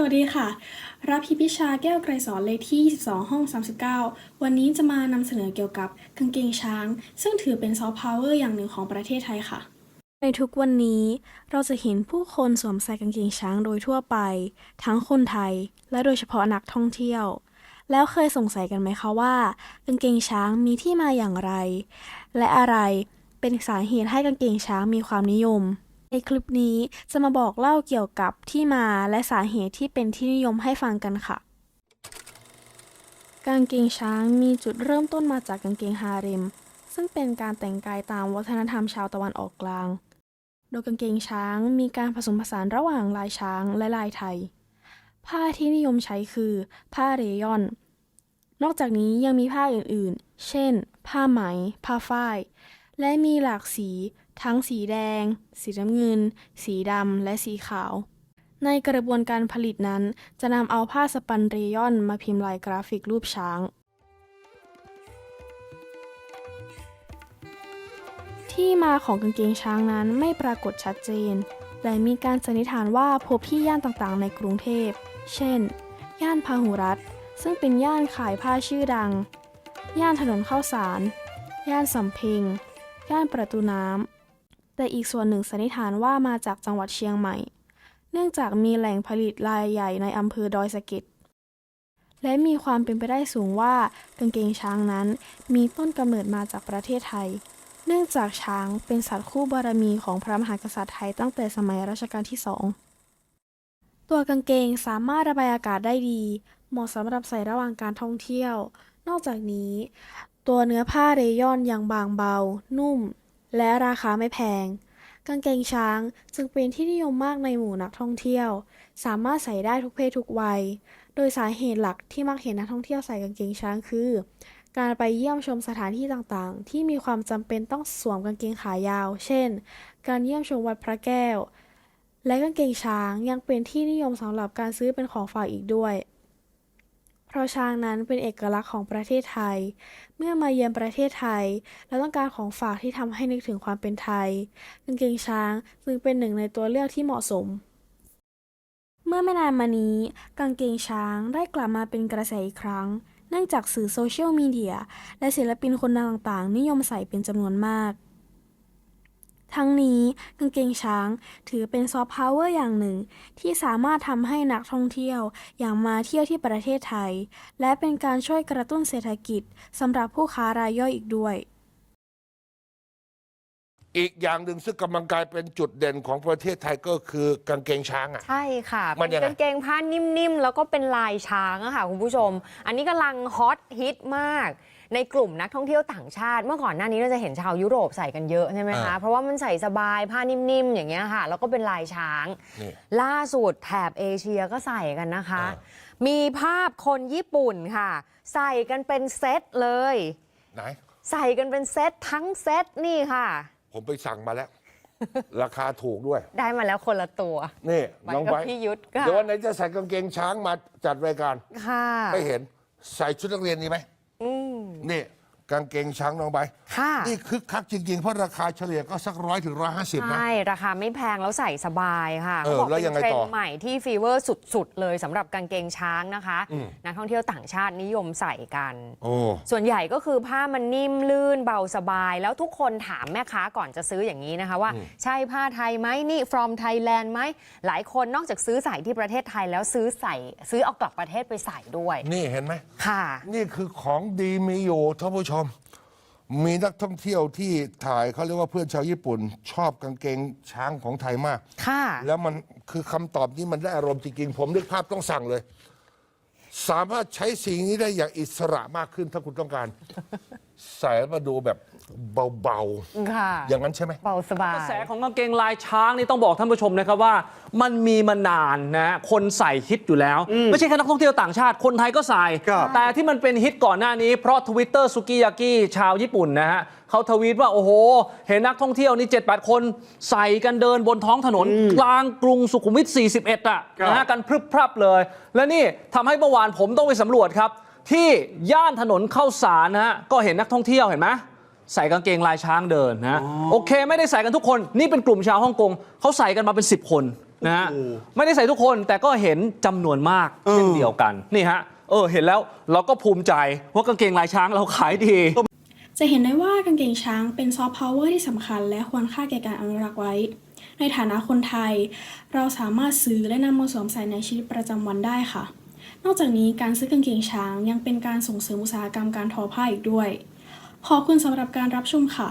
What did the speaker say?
สวัสดีค่ะ รับพิพิชาแก้วไกรสอนเลขที่ 22 ห้อง 39 วันนี้จะมานำเสนอเกี่ยวกับกางเกงช้าง ซึ่งถือเป็นซอฟต์พาวเวอร์อย่างหนึ่งของประเทศไทยค่ะ ในทุกวันนี้เราจะเห็นผู้คนสวมใส่กางเกงช้างโดยทั่วไป ทั้งคนไทย และโดยเฉพาะนักท่องเที่ยว แล้วเคยสงสัยกันไหมคะว่ากางเกงช้างมีที่มาอย่างไร และอะไรเป็นสาเหตุให้กางเกงช้างมีความนิยม ในคลิปนี้จะมาบอกเล่าเกี่ยวกับที่มาและสาเหตุที่เป็นที่นิยมให้ฟังกันค่ะ กางเกงช้างมีจุดเริ่มต้นมาจากกางเกงฮาเร็ม ซึ่งเป็นการแต่งกายตามวัฒนธรรมชาวตะวันออกกลาง โดยกางเกงช้างมีการผสมผสานระหว่างลายช้างและลายไทย ผ้าที่นิยมใช้คือผ้าเรยอน นอกจากนี้ยังมีผ้าอื่นๆ เช่น ผ้าไหม ผ้าฝ้าย และมีหลากสี ทั้งสีแดง สีน้ำเงิน สีดำ และสีขาว ในกระบวนการผลิตนั้น จะนำเอาผ้าสปันเรยอนมาพิมพ์ลายกราฟิกรูปช้าง ที่มาของกางเกงช้างนั้นไม่ปรากฏชัดเจนแต่มีการสันนิษฐานว่าพบที่ย่านต่างๆ ในกรุงเทพ เช่น ย่านพาหุรัตซึ่งเป็นย่านขายผ้าชื่อดัง ย่านถนนข้าวสาร ย่านสำเพ็ง ย่านประตูน้ำ แต่อีกส่วนหนึ่งสันนิษฐานว่ามาจากจังหวัดเชียงใหม่ เนื่องจากมีแหล่งผลิตรายใหญ่ในอำเภอดอยสะเก็ดและมีความเป็นไปได้สูงว่ากางเกงช้างนั้น มีต้นกำเนิดมาจากประเทศไทย เนื่องจากช้างเป็นสัตว์คู่บารมีของพระมหากษัตริย์ไทยตั้งแต่สมัยรัชกาลที่สองตัวกางเกงสามารถระบายอากาศได้ดี เหมาะสำหรับใส่ระหว่างการท่องเที่ยว นอกจากนี้ ตัวเนื้อผ้าเรยอนยังบางเบา นุ่ม และราคาไม่แพง กางเกงช้างจึงเป็นที่นิยมมากในหมู่นักท่องเที่ยว สามารถใส่ได้ทุกเพศทุกวัย โดยสาเหตุหลักที่มักเห็นนักท่องเที่ยวใส่กางเกงช้างคือ การไปเยี่ยมชมสถานที่ต่างๆ ที่มีความจำเป็นต้องสวมกางเกงขายาว เช่น การเยี่ยมชมวัดพระแก้ว และกางเกงช้างยังเป็นที่นิยมสำหรับการซื้อเป็นของฝากอีกด้วย เพราะช้างนั้นเป็นเอกลักษณ์ของประเทศไทย เมื่อมาเยือนประเทศไทย และต้องการของฝากที่ทำให้นึกถึงความเป็นไทยกางเกงช้างจึงเป็นหนึ่งในตัวเลือกที่เหมาะสม เมื่อไม่นานมานี้ กางเกงช้างได้กลับมาเป็นกระแสอีกครั้ง เนื่องจากสื่อโซเชียลมีเดียและศิลปินคนดังต่างๆ นิยมใส่เป็นจำนวนมาก ทั้งนี้กางเกงช้างถือเป็นซอฟต์พาวเวอร์อย่างหนึ่ง ที่สามารถทำให้นักท่องเที่ยวอย่างมาเที่ยวที่ประเทศไทย และเป็นการช่วยกระตุ้นเศรษฐกิจสำหรับผู้ค้ารายย่อยอีกด้วย อีกอย่างหนึ่งซึ่งกำลังกลายเป็นจุดเด่นของประเทศไทยก็คือกางเกงช้างอะ ใช่ค่ะมัเป็นนยังไง กางเกงผ้านิ่มๆ แล้วก็เป็นลายช้างอะค่ะคุณผู้ชม อันนี้กำลังฮอตฮิตมาก ในกลุ่มนักท่องเที่ยวต่างชาติ เมื่อก่อนหน้านี้เราจะเห็นชาวยุโรปใส่กันเยอะใช่ไหมคะเพราะว่ามันใส่สบายผ้านิ่มๆอย่างเงี้ยค่ะ แล้วก็เป็นลายช้างนี่ล่าสุดแถบเอเชียก็ใส่กันนะคะอ่มีภาพคนญี่ปุ่นค่ะ ใส่กันเป็นเซตเลยไหนใส่กันเป็นเซตทั้งเซตนี่ค่ะ ผมไปสั่งมาแล้ว ราคาถูกด้วย ได้มาแล้วคนละตัว นี่ไปน้องกับไบร์ทพี่ยุทธค่ะเดี๋ยววันไหนจะใส่กางเกงช้างมาจัดรายการ ค่ะ ไม่เห็นใส่ชุดนักเรียนนี่ไหม อืมนี่ กางเกงช้างน้องใบร์ทค่ะ นี่คึกคักจริงๆ เพราะราคาเฉลี่ยก็สักร้อยถึงร้อยห้าสิบนะ ใช่ ราคาไม่แพงแล้วใส่สบายค่ะเออเขาบอกแล้วเป็ยังนไงเทรนต่อด์ใหม่ที่ฟีเวอร์สุดๆ เลยสำหรับกางเกงช้างนะคะอืม นักท่องเที่ยวต่างชาตินิยมใส่กัน โอ้ ส่วนใหญ่ก็คือผ้ามันนิ่มลื่นเบาสบาย แล้วทุกคนถามแม่ค้าก่อนจะซื้ออย่างนี้นะคะว่า ใช่ผ้าไทยไหมนี่ from Thailand ไหมหลายคนนอกจากซื้อใส่ที่ประเทศไทยแล้วซื้อใส่ ซื้อเอากลับประเทศไปใส่ด้วยนี่เห็นไหม ค่ะ นี่คือของดีมีอยู่ท่านผู้ชมมีนักท่องเที่ยวที่ถ่ายเขาเรียกว่าเพื่อนชาวญี่ปุ่น ชอบกางเกงช้างของไทยมาก ค่ะ แล้วมันคือคำตอบนี้มันได้อารมณ์จริงๆ ผมนึกภาพต้องสั่งเลย สามารถใช้สิ่งนี้ได้อย่างอิสระมากขึ้นถ้าคุณต้องการ ใส่แล้วมาดูแบบเบาค่ะๆ อย่างนั้นใช่ไหม เบาสบาย กระแสของกางเกงลายช้างนี่ต้องบอกท่านผู้ชมนะครับว่า มันมีมานานนะคนใส่ฮิตอยู่แล้ว ไม่ใช่แค่นักท่องเที่ยวต่างชาติคนไทยก็ใส่ ครับแต่ที่มันเป็นฮิตก่อนหน้านี้เพราะทวิตเตอร์สุกิยากิชาวญี่ปุ่นนะฮะเขาทวีตว่าโอ้โห เห็นนักท่องเที่ยวนี่7 8 คนใส่กันเดินบนท้องถนน กลางกรุงสุขุมวิท 41 อะครับ นะฮะกันพรึบพรับเลย และนี่ทำให้เมื่อวานผมต้องไปสำรวจครับ ที่ย่านถนนเข้าสารนะฮะก็เห็นนักท่องเที่ยวเห็นไหมใส่กางเกงลายช้างเดินนะโอเค ไม่ได้ใส่กันทุกคนนี่เป็นกลุ่มชาวฮ่องกงเขาใส่กันมาเป็น 10 คนนะฮะโอ้โหไม่ได้ใส่ทุกคนแต่ก็เห็นจำนวนมากเออเช่นเดียวกันนี่ฮะเออเห็นแล้วเราก็ภูมิใจว่ากางเกงลายช้างเราขายดี จะเห็นได้ว่ากางเกงช้างเป็นซอฟต์พาวเวอร์ที่สำคัญ และควรค่าแก่การอนุรักษ์ไว้ ในฐานะคนไทย เราสามารถซื้อและนำมาสวมใส่ในชีวิตประจำวันได้ค่ะ นอกจากนี้การซื้อกางเกงช้างยังเป็นการส่งเสริมอุตสาหกรรมการทอผ้าอีกด้วย ขอบคุณสำหรับการรับชมค่ะ